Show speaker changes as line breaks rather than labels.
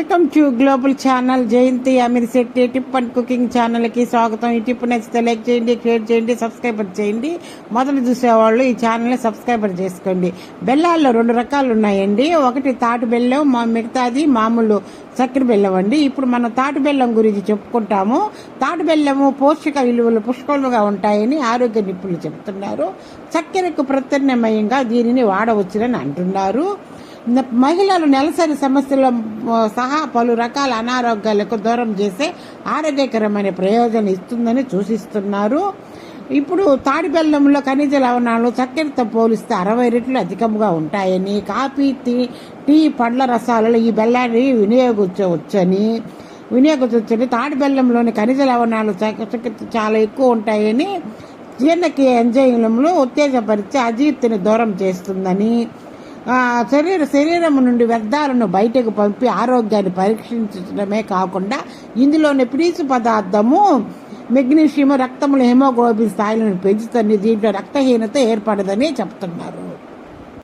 Welcome to global channel Jayanti Ameer Shetty tip and cooking ఛానల్కి స్వాగతం. ఈ tip నచ్చితే లైక్ చేయండి షేర్ చేయండి సబ్స్క్రైబర్ చేయండి. మొదలు చూసేవాళ్ళు ఈ ఛానల్ని సబ్స్క్రైబర్ చేసుకోండి. బెల్లాల్లో రెండు రకాలు ఉన్నాయండి. ఒకటి తాటి బెల్లం మా మిగతాది మామూలు చక్కెర బెల్లం అండి. ఇప్పుడు మనం తాటి బెల్లం గురించి చెప్పుకుంటాము. తాటి బెల్లము పోషక విలువలు పుష్కలుగా ఉంటాయని ఆరోగ్య నిపుణులు చెప్తున్నారు. చక్కెరకు ప్రత్యామ్నాయంగా దీనిని వాడవచ్చునని అంటున్నారు. మహిళలు నెలసరి సమస్యల సహా పలు రకాల అనారోగ్యాలకు దూరం చేసే ఆరోగ్యకరమైన ప్రయోజనం ఇస్తుందని సూచిస్తున్నారు. ఇప్పుడు తాడి బెల్లంలో ఖనిజ లవణాలు చక్కెరతో పోలిస్తే అరవై రెట్లు అధికంగా ఉంటాయని కాఫీ టీ టీ పండ్ల రసాలలో ఈ బెల్లాన్ని వినియోగించవచ్చని వినియోగించవచ్చని తాడి బెల్లంలోని ఖనిజ లవణాలు చాలా ఎక్కువ ఉంటాయని జీర్ణక్రియ ఎంజైమ్లను ఉత్తేజపరిచి అజీర్తిని దూరం చేస్తుందని శరీర శరీరం నుండి వ్యర్థాలను బయటకు పంపి ఆరోగ్యాన్ని పరీక్షించడమే కాకుండా ఇందులోని పీచు పదార్థము మెగ్నీషియం రక్తంలో హెమోగ్లోబిన్ స్థాయిలను పెంచుతుంది దీంట్లో రక్తహీనత ఏర్పడదని చెప్తున్నారు.